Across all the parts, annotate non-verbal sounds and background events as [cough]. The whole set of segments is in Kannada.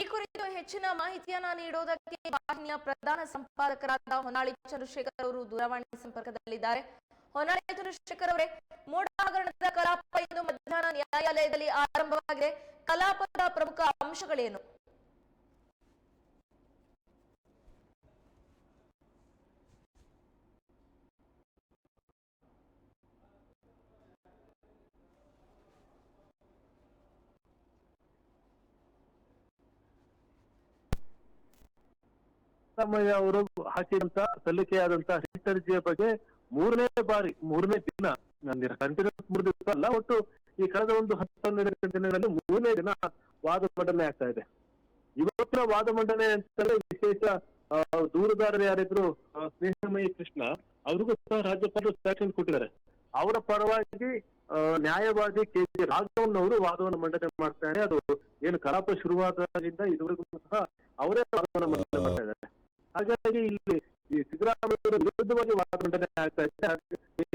ಈ ಕುರಿತು ಹೆಚ್ಚಿನ ಮಾಹಿತಿಯನ್ನ ನೀಡುವುದಕ್ಕೆ ವಾಹಿನಿಯ ಪ್ರಧಾನ ಸಂಪಾದಕರಾದ ಹೊನ್ನಾಳಿ ಚಂದ್ರಶೇಖರ್ ಅವರು ದೂರವಾಣಿ ಸಂಪರ್ಕದಲ್ಲಿದ್ದಾರೆ. ಹೊನ್ನಾಳಿ ಚಂದ್ರಶೇಖರ್ ಅವರೇ ಮೂಡ ಹಗರಣದ ಕಲಾಪ ಇಂದು ಮಧ್ಯಾಹ್ನ ನ್ಯಾಯಾಲಯದಲ್ಲಿ ಆರಂಭವಾಗಿದೆ. ಕಲಾಪದ ಪ್ರಮುಖ ಅಂಶಗಳೇನು? ಸಿದ್ದರಾಮಯ್ಯ ಅವರು ಹಾಕಿದಂತ, ಸಲ್ಲಿಕೆಯಾದಂತ ರಿಟ್ ಅರ್ಜಿಯ ಬಗ್ಗೆ ಮೂರನೇ ಬಾರಿ, ಮೂರನೇ ದಿನ ಕಂಟಿನ್ಯೂಸ್ ಮೂರು ದಿವಸ ಅಲ್ಲ, ಒಟ್ಟು ಈ ಕಳೆದ ಒಂದು ಹತ್ತೊಂದು ದಿನಗಳಲ್ಲಿ ಮೂರನೇ ದಿನ ವಾದ ಮಂಡನೆ ಆಗ್ತಾ ಇದೆ. ಇವತ್ತಿನ ವಾದ ಮಂಡನೆ ಅಂತಂದ್ರೆ ವಿಶೇಷ ದೂರದಾರರು ಯಾರಿದ್ರು ಸ್ನೇಹಮಯಿ ಕೃಷ್ಣ, ಅವ್ರಿಗೂ ಸಹ ರಾಜ್ಯಪಾಲರು ಸ್ಯಾಕ್ಷನ್ ಕೊಟ್ಟಿದ್ದಾರೆ. ಅವರ ಪರವಾಗಿ ನ್ಯಾಯವಾದಿ ಕೆ ಜಿ ರಾಘವನ್ ಅವರು ವಾದವನ್ನು ಮಂಡನೆ ಮಾಡ್ತಾರೆ ಅದು ಏನು ಕಲಾಪ ಶುರುವಾದಾಗಿಂದ ಇದುವರೆಗೂ ಸಹ ಅವರೇ ವಾದವನ್ನು ಹಾಗಾಗಿ ಇಲ್ಲಿ ಈ ಸಿದ್ದರಾಮಯ್ಯ ವಿರುದ್ಧವಾಗಿ ವಾದ ಮಂಡನೆ ಆಗ್ತಾ ಇದೆ.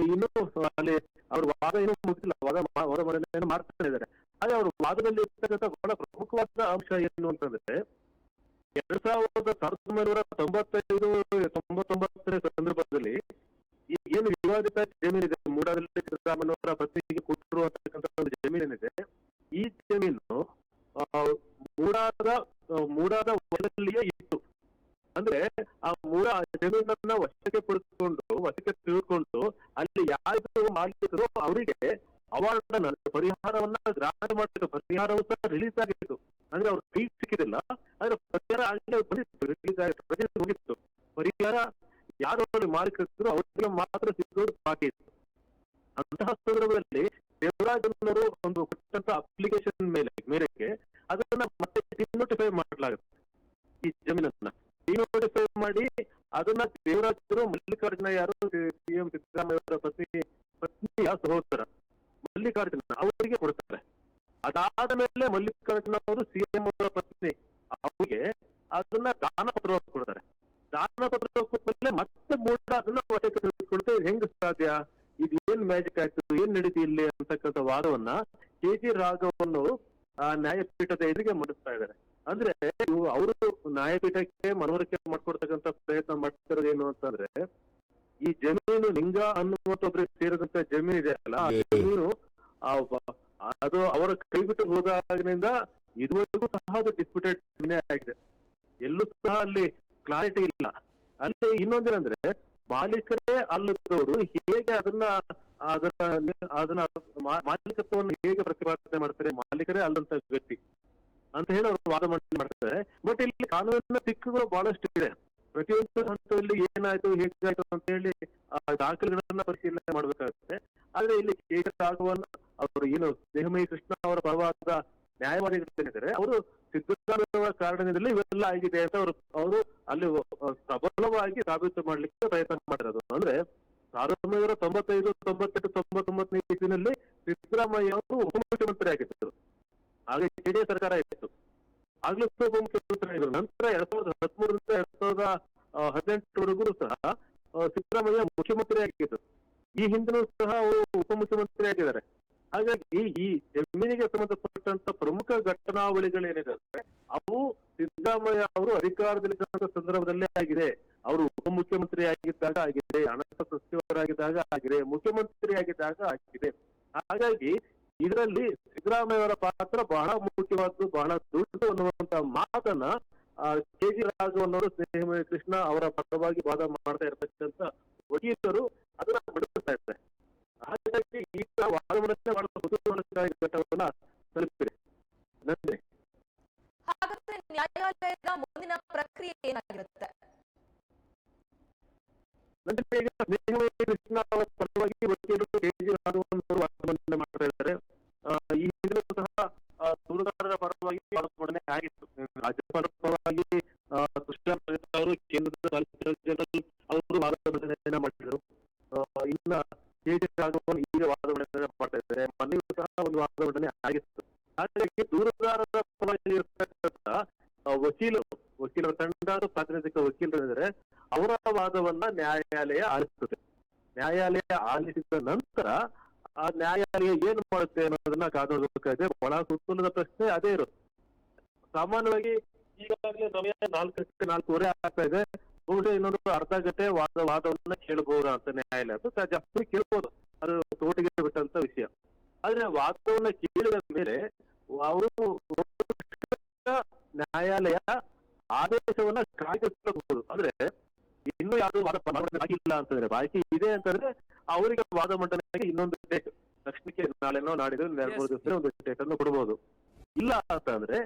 ಇನ್ನೂ ಅಲ್ಲಿ ಅವರು ವಾದ ಏನು ಮುಗಿಸಿಲ್ಲ. ವಾದ ಹೊರ ಮಂಡನೆಯನ್ನು ಮಾಡ್ತಾ ಇದ್ದಾರೆ. ಹಾಗೆ ಅವರು ವಾದದಲ್ಲಿ ಇರ್ತಕ್ಕಂಥ ಬಹಳ ಪ್ರಮುಖವಾದ ಅಂಶ ಏನು ಅಂತಂದ್ರೆ ಎರಡ್ ಸಾವಿರದ ಸಾವಿರದ ಒಂಬೈನೂರ ತೊಂಬತ್ತೈದು ತೊಂಬತ್ತೊಂಬತ್ತರ ಸಂದರ್ಭದಲ್ಲಿ ಈ ಏನು ವಿವಾದಿತ ಜಮೀನಿದೆ ಮೂಡಾದಲ್ಲಿ ಸಿದ್ದರಾಮಯ್ಯವರ ಪತ್ನಿಗೆ ಕೊಟ್ಟರು ಅಂತಕ್ಕಂಥ ಒಂದು ಜಮೀನೇನಿದೆ ಈ ಜಮೀನು ಆ, ಮೂಡಾದ ಆ, ಮೂಡಾದ ಹೊಲದಲ್ಲಿಯೇ ಇತ್ತು ಅಂದ್ರೆ ಆ ಮೂಡ ಜಮೀನನ್ನ ಪಡೆದುಕೊಂಡು ವಶಕ್ಕೆ ತೆಗೆದುಕೊಂಡು ಅಲ್ಲಿ ಯಾರು ಮಾಡಿದ್ರು ಅವರಿಗೆ ಅವಾರ್ಡ್ ಪರಿಹಾರವನ್ನ ಗ್ರಾಹಕ ಮಾಡಿದ ಪರಿಹಾರವೂ ಸಹ ರಿಲೀಸ್ ಆಗಿತ್ತು. ಅಂದ್ರೆ ಅವ್ರ ಕೈ ಸಿಕ್ಕಿದಿಲ್ಲ ಆದ್ರೆ ಪರಿಹಾರ ರಿಲೀಸ್ ಆಗಿತ್ತು ಹೋಗಿತ್ತು. ಪರಿಹಾರ ಯಾರು ಮಾಲೀಕರು ಅವರಿಗೆ ಮಾತ್ರ ಸಿಗೋದು ಬಾಕಿ ಇತ್ತು. ಅಂತಹ ಸಂದರ್ಭದಲ್ಲಿ ದೇವರಾಜನವರು ಒಂದು ಕೊಟ್ಟಂತ ಅಪ್ಲಿಕೇಶನ್ ಮೇಲೆ ಅದನ್ನ ಅವರು ಮಲ್ಲಿಕಾರ್ಜುನ ಯಾರು ಸಿಎಂ ಸಿದ್ದರಾಮಯ್ಯ ಅವರ ಪತ್ನಿ ಪತ್ನಿಯ ಸಹೋದರ? ಮಲ್ಲಿಕಾರ್ಜುನ ಅವರಿಗೆ ಕೊಡ್ತಾರೆ. ಅದಾದ ಮೇಲೆ ಮಲ್ಲಿಕಾರ್ಜುನ ಅವರು ಸಿಎಂ ಅವರ ಪತ್ನಿ, ಅವರಿಗೆ ಅದನ್ನ ದಾನ ಪತ್ರವಾಗಿ ಕೊಡ್ತಾರೆ. ದಾನ ಪತ್ರ ಕೊಟ್ಟಮೇಲೆ ಮತ್ತೆ ಮೂಡ ಅದನ್ನ ಕೊಡ್ತೇವೆ ಹೆಂಗ್ ಸಾಧ್ಯ? ಇದು ಏನ್ ಮ್ಯಾಜಿಕ್ ಆಯ್ತು? ಏನ್ ನಡೀತಿ ಇಲ್ಲಿ ಅಂತಕ್ಕಂಥ ವಾದವನ್ನ ಕೆ ಜಿ ರಾಘವನ್ನು ಆ ನ್ಯಾಯಪೀಠದ ಎದುರಿಗೆ ಮಂಡಿಸ್ತಾ ಇದ್ದಾರೆ. ಅಂದ್ರೆ ಇವು ಅವರು ನ್ಯಾಯಪೀಠಕ್ಕೆ ಮನವರಿಕೆ ಮಾಡ್ಕೊಡ್ತಕ್ಕಂತ ಪ್ರಯತ್ನ ಮಾಡ್ತಿರೋದು ಏನು ಅಂತಂದ್ರೆ ಈ ಜಮೀನು ಲಿಂಗ ಅನ್ನುವಂತ ಒಬ್ರಿಗೆ ಸೇರಿದಂತ ಜಮೀನು ಇದೆ ಅಲ್ಲ ಆ ಜಮೀನು ಅದು ಅವರ ಕೈ ಬಿಟ್ಟು ಹೋದಾಗಿನಿಂದ ಇದುವರೆಗೂ ಸಹ ಅದು ಡಿಸ್ಪ್ಯೂಟೆಡ್ ಆಗಿದೆ. ಎಲ್ಲೂ ಸಹ ಅಲ್ಲಿ ಕ್ಲಾರಿಟಿ ಇಲ್ಲ. ಅಲ್ಲಿ ಇನ್ನೊಂದೇನಂದ್ರೆ ಮಾಲೀಕರೇ ಅಲ್ಲದವರು ಹೇಗೆ ಅದನ್ನ ಅದನ್ನ ಅದನ್ನ ಮಾಲೀಕತ್ವವನ್ನು ಹೇಗೆ ಪ್ರತಿಪಾದನೆ ಮಾಡ್ತಾರೆ ಮಾಲೀಕರೇ ಅಲ್ಲಂತ ವ್ಯಕ್ತಿ. ಅಂತ ಹೇಳಿ ಅವರು ವಾದ ಮಾಡ್ತಾರೆ. ಬಟ್ ಇಲ್ಲಿ ಕಾನೂನಿನ ದಿಕ್ಕುಗಳು ಬಹಳಷ್ಟು ಇದೆ. ಪ್ರತಿಯೊಂದು ಹಂತದಲ್ಲಿ ಏನಾಯ್ತು, ಹೇಗಾಯ್ತು ಅಂತ ಹೇಳಿ, ಆ, ದಾಖಲೆಗಳನ್ನ ಪರಿಶೀಲನೆ ಮಾಡಬೇಕಾಗುತ್ತೆ. ಆದ್ರೆ ಇಲ್ಲಿ ಕೆ ರಾಘವನ್ ಅವರು ಏನು, ದೇಹಮಯಿ ಕೃಷ್ಣ ಅವರ ಪರವಾದ ನ್ಯಾಯವಾದಿಗಳಿದ್ದಾರೆ ಅವರು ಸಿದ್ಧಾಂತದ ಕಾರಣದಿಂದಲೇ ಇವೆಲ್ಲ ಆಗಿದೆ ಅಂತ ಅವರು ಅವರು ಅಲ್ಲಿ ಪ್ರಬಲವಾಗಿ ಸಾಬೀತು ಮಾಡ್ಲಿಕ್ಕೆ ಪ್ರಯತ್ನ ಮಾಡಿರೋದು. ಅಂದ್ರೆ ಸಾವಿರದ ಒಂಬೈನೂರ ತೊಂಬತ್ತೈದು, ತೊಂಬತ್ತೆಂಟು, ತೊಂಬತ್ತೊಂಬತ್ತನೇ ಇಸ್ವಿನಲ್ಲಿ ಸಿದ್ದರಾಮಯ್ಯ ಅವರು ಉಪಮುಖ್ಯಮಂತ್ರಿ ಆಗಿದ್ದರು. ಹಾಗೆ ಜೆಡಿಎಸ್ ಸರ್ಕಾರ ಇತ್ತು. ಆಗ್ಲೂ ಸಹ ಉಪಮುಖ್ಯಮಂತ್ರಿ ಆಗಿದ್ರು ನಂತರ ಎರಡ್ ಸಾವಿರದ ಹದಿಮೂರರಿಂದ ಎರಡ್ ಸಾವಿರದ ಹದಿನೆಂಟರವರೆಗೂ ಸಹ ಸಿದ್ದರಾಮಯ್ಯ ಮುಖ್ಯಮಂತ್ರಿ ಆಗಿದ್ದರು. ಈ ಹಿಂದಿನೂ ಸಹ ಅವರು ಉಪಮುಖ್ಯಮಂತ್ರಿ ಆಗಿದ್ದಾರೆ. ಹಾಗಾಗಿ ಈ ಜಮೀನಿಗೆ ಸಂಬಂಧಪಟ್ಟಂತ ಪ್ರಮುಖ ಘಟನಾವಳಿಗಳೇನಿದೆ ಅವು ಸಿದ್ದರಾಮಯ್ಯ ಅವರು ಅಧಿಕಾರದಲ್ಲಿದ್ದಂತ ಸಂದರ್ಭದಲ್ಲೇ ಆಗಿದೆ. ಅವರು ಉಪಮುಖ್ಯಮಂತ್ರಿ ಆಗಿದ್ದಾಗ ಆಗಿದೆ, ಹಣಕಾಸು ಸಚಿವರಾಗಿದ್ದಾಗ ಆಗಿದೆ, ಮುಖ್ಯಮಂತ್ರಿ ಆಗಿದ್ದಾಗ ಆಗಿದೆ. ಹಾಗಾಗಿ ಇದರಲ್ಲಿ ಸಿದ್ದರಾಮಯ್ಯವರ ಪಾತ್ರ ಬಹಳ ಮುಖ್ಯವಾದ್ದು, ಬಹಳ ದೊಡ್ಡದು ಅನ್ನುವಂತ ಮಾತನ್ನ ಕೆ ಜಿ ರಾಘವನ್ನವರು ಸ್ನೇಹ ಕೃಷ್ಣ ಅವರ ಪರವಾಗಿ ವಾದ ಮಾಡ್ತಾ ಇರತಕ್ಕಂತ ವಕೀಲರು ಅದನ್ನ ಬಿಡಿಸ್ತಾ ಇದ್ದಾರೆ. ಹಾಗಾಗಿ ಈಗ ವಾದವನ್ನೇ ಮಾಡಲು ಆಗಿತ್ತು ರಾಜ್ಯಪಾಲರ ಪರವಾಗಿ ಆ, ಅವರು ಕೇಂದ್ರದ ಜನರಲ್ ಅವರು ವಾದಮಂಡನೆಯನ್ನ ಮಾಡಿದರು. ಆ, ಇನ್ನ ಕೆ ಜಿ ರಾಘವನ್ ಈಗ ವಾದಮಂಡನೆ ಮಾಡ್ತಾ ಇದ್ದಾರೆ. ಮೊನ್ನೆಯೂ ಸಹ ಒಂದು ವಾದಮಂಡನೆ ಆಗಿತ್ತು. ಹಾಗಾಗಿ ದೂರುದಾರರ ಪರವಾಗಿ ಇರ್ತಕ್ಕಂಥ ವಕೀಲರು ವಕೀಲರ ತಂಡದ ಪ್ರಾತಿನಿಧಿಕ ವಕೀಲರಿದ್ದಾರೆ. ಅವರ ವಾದವನ್ನ ನ್ಯಾಯಾಲಯ ಆಲಿಸುತ್ತದೆ ನ್ಯಾಯಾಲಯ ಆಲಿಸಿದ ನಂತರ ಆ ನ್ಯಾಯಾಲಯ ಏನು ಮಾಡುತ್ತೆ ಅನ್ನೋದನ್ನ ಕಾದು ಒಳ ಸುತ್ತಲಿನ ಕುತೂಹಲದ ಪ್ರಶ್ನೆ ಅದೇ ಇರುತ್ತೆ. ಸಾಮಾನ್ಯವಾಗಿ ಈಗಾಗಲೇ ಸಮಯ ನಾಲ್ಕು ಗಂಟೆ ನಾಲ್ಕೂವರೆ ಆಗ್ತಾ ಇದೆ. ಬಹುಶಃ ಇನ್ನೊಂದು ಅರ್ಧ ಗಂಟೆ ವಾದ ವಾದವನ್ನ ಕೇಳಬಹುದು ಅಂತ ನ್ಯಾಯಾಲಯ ಅಂತ ಜಾಸ್ತಿ ಕೇಳ್ಬೋದು. ಅದು ತೋಟಿಗೆ ಬಿಟ್ಟಂತ ವಿಷಯ. ಆದ್ರೆ ವಾದವನ್ನ ಕೇಳಿದ ಮೇಲೆ ಅವರು [laughs] ನ್ಯಾಯಾಲಯ ಆದೇಶವನ್ನ ಕಾಯ್ದಿರಿಸಬಹುದು ಅಂದ್ರೆ ಇನ್ನೂ ಯಾರು ವಾದ ಆಗಿಲ್ಲ ಅಂತಂದ್ರೆ ಬಾಕಿ ಇದೆ ಅಂತಂದ್ರೆ ಅವರಿಗೆ ವಾದ ಮಂಡನೆಗೆ ಇನ್ನೊಂದು ಡೇಟ್ ತಕ್ಷಣಕ್ಕೆ ನಾಳೆನೋ ನಾಡಿದ್ದು ಎರಡು ಮೂರು ದಿವಸ ಒಂದು ಡೇಟ್ ಅನ್ನು ಕೊಡಬಹುದು ಇಲ್ಲ ಅಂತಂದ್ರೆ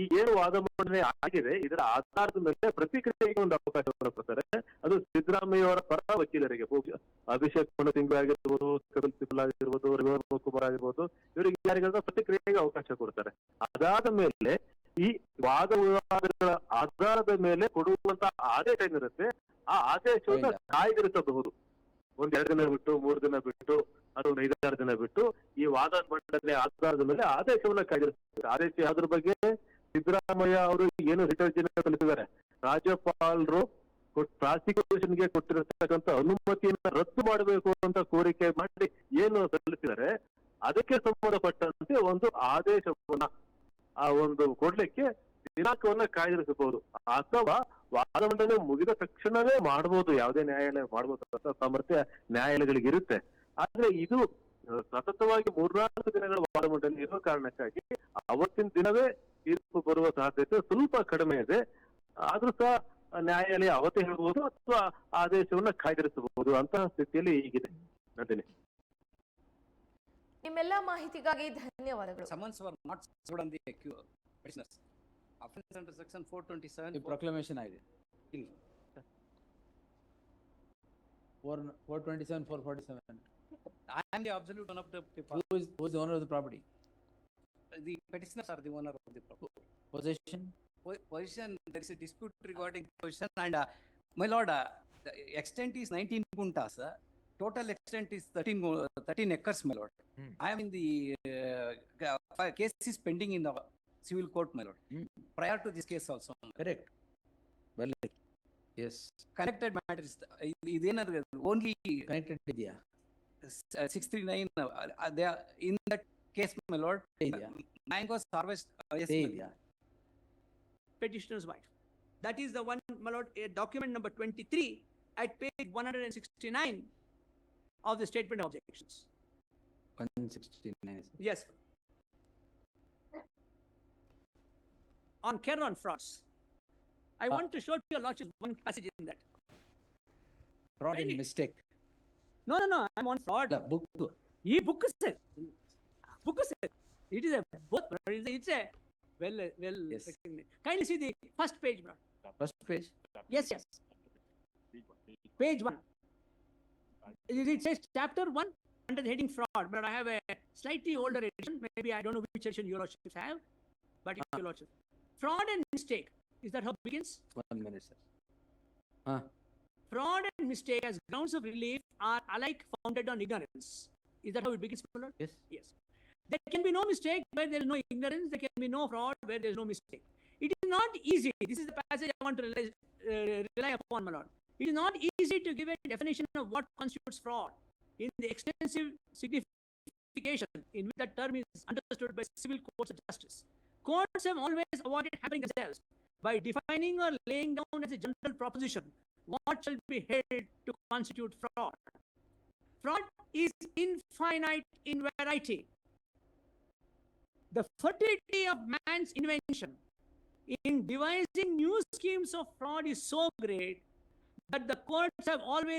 ಈಗ ಏನು ವಾದ ಮಂಡನೆ ಆಗಿದೆ. ಇದರ ಆಧಾರದ ಮೇಲೆ ಪ್ರತಿಕ್ರಿಯೆಗೆ ಒಂದು ಅವಕಾಶವನ್ನು ಕೊಡ್ತಾರೆ ಅದು ಸಿದ್ದರಾಮಯ್ಯ ಅವರ ಪರ ವಕೀಲರಿಗೆ ಹೋಗಿ ಅಭಿಷೇಕ್ ಮನು ಸಿಂಗ್ ಆಗಿರ್ಬೋದು ಕಪಿಲ್ ಸಿಬಲ್ ಆಗಿರ್ಬೋದು ರವಿವರ್ಮ ಕುಮಾರ್ ಆಗಿರ್ಬೋದು ಇವರಿಗೆ ಯಾರಿಗಾದ್ರೂ ಪ್ರತಿಕ್ರಿಯೆಗೆ ಅವಕಾಶ ಕೊಡ್ತಾರೆ. ಅದಾದ ಮೇಲೆ ಈ ವಾದ ವಿವಾದಗಳ ಆಧಾರದ ಮೇಲೆ ಕೊಡುವಂತ ಆದೇಶ ಏನಿರುತ್ತೆ ಆ ಆದೇಶವನ್ನು. ಕಾಯ್ದಿರಿಸಬಹುದು. ಒಂದ್ ಎರಡು ದಿನ ಬಿಟ್ಟು ಮೂರು ದಿನ ಬಿಟ್ಟು ಅದು ಒಂದು ಐದಾರು ದಿನ ಬಿಟ್ಟು ಈ ವಾದ ಮಂಡನೆ ಆಧಾರದ ಮೇಲೆ ಆದೇಶವನ್ನ ಕಾಯ್ದಿರಿಸ್ತಾರೆ ಆದೇಶ ಯಾವ್ದ್ರ ಬಗ್ಗೆ ಸಿದ್ದರಾಮಯ್ಯ ಅವರು ಏನು ರಿಟರ್ನ್ ಸಲ್ಲಿಸಿದ್ದಾರೆ ರಾಜ್ಯಪಾಲರು ಪ್ರಾಸಿಕ್ಯೂಷನ್ಗೆ ಕೊಟ್ಟಿರತಕ್ಕಂತ ಅನುಮತಿಯನ್ನ ರದ್ದು ಮಾಡಬೇಕು ಅಂತ ಕೋರಿಕೆ ಮಾಡಿ ಏನು ಸಲ್ಲಿಸಿದ್ದಾರೆ ಅದಕ್ಕೆ ಸಂಬಂಧಪಟ್ಟಂತೆ ಒಂದು ಆದೇಶವನ್ನ, ಆ ಒಂದು ಕೊಡ್ಲಿಕ್ಕೆ ದಿನಾಂಕವನ್ನ ಕಾಯ್ದಿರಿಸಬಹುದು. ಅಥವಾ ವಾದ ಮಂಡನೆ ಮುಗಿದ ತಕ್ಷಣವೇ ಮಾಡಬಹುದು ಯಾವುದೇ ನ್ಯಾಯಾಲಯ ಮಾಡಬಹುದು ಅಂತ ಸಾಮರ್ಥ್ಯ ನ್ಯಾಯಾಲಯಗಳಿಗೆ ಇರುತ್ತೆ. ಆದ್ರೆ ಇದು ಸತತವಾಗಿ ಮೂರ್ನಾಲ್ಕು ದಿನಗಳ ವಾರಮಂಡಲಿ ಇರುವ ಇರೋ ಕಾರಣಕ್ಕಾಗಿ ಅವತ್ತಿನ ದಿನವೇ ತೀರ್ಪು ಬರುವ ಸಾಧ್ಯತೆ ಸ್ವಲ್ಪ ಕಡಿಮೆ ಇದೆ. ಆದ್ರೂ ಸಹ ನ್ಯಾಯಾಲಯ ಅವತ್ತೇ ಹೇಳಬಹುದು ಅಥವಾ ಆದೇಶವನ್ನ ಕಾಯ್ದಿರಿಸಬಹುದು ಅಂತಹ ಸ್ಥಿತಿಯಲ್ಲಿ ಈಗಿದೆ ನಂದಿನಿ. ನಿಮ್ಮೆಲ್ಲ ಮಾಹಿತಿಗಾಗಿ ಧನ್ಯವಾದಗಳು. Summons were not served on the accu- petitioners. Offense under section four ಈ twenty-seven. ಪ್ರೊಕ್ಲಮೇಶನ್ ಆಗಿದೆ. Four four twenty seven four forty seven I am the absolute owner of the, the who is who is owner of the property the petitioners are the owner of the property. Possession Po- Position, there is a dispute regarding position and, uh, my lord, uh, the extent is nineteen puntas, uh, total extent is thirteen, go- thirteen acres, my lord. Hmm. I am in the, uh, ga- fi- case is pending in the civil court, my lord. Hmm. Prior to this case also, correct ಬರಲಿ S connected matter is, ಇದೇನಾದ್ರು only connected ಇದೆಯಾ six three nine, they are, in that case, my lord, ಇದೆಯಾ mangoes harvest, uh, yes, stay my lord. ಇದೆಯಾ petitioner's wife. That is the one, my lord, uh, document number twenty-three at page one hundred and sixty-nine of the statement of objections. One sixty nine Yes. On Keron frauds. I Ah. want to show to your lordship one passage in that. Fraud in mistake No, no, no, I'm on fraud. ಅಲ್ಲ ಬುಕ್ ಈ book said, book said, it is a both, brother, it's a- it's a well, uh, well. Yes. recognized. Kindly see the first page, brother. First page Yes, yes. Page one. It it says chapter one under the heading fraud, but I have a slightly older edition. Maybe I don't know which edition your lordships have, but it's your lordship. Fraud and mistake. Is that how it begins? One minute sir ಹಾಂ Fraud and mistake as grounds of relief are alike founded on ignorance. Is that how it begins, lord? Yes Yes. There can be no mistake where there is no ignorance. There can be no fraud where there is no mistake. It is not easy. This is the passage I want to rely, uh, rely upon, my lord. It is not easy to give a definition of what constitutes fraud in the extensive signification in which that term is understood by civil courts of justice. Courts have always avoided hampering themselves by defining or laying down as a general proposition what shall be held to constitute fraud. Fraud is infinite in variety. The fertility of man's invention in devising new schemes of fraud is so great that the courts have always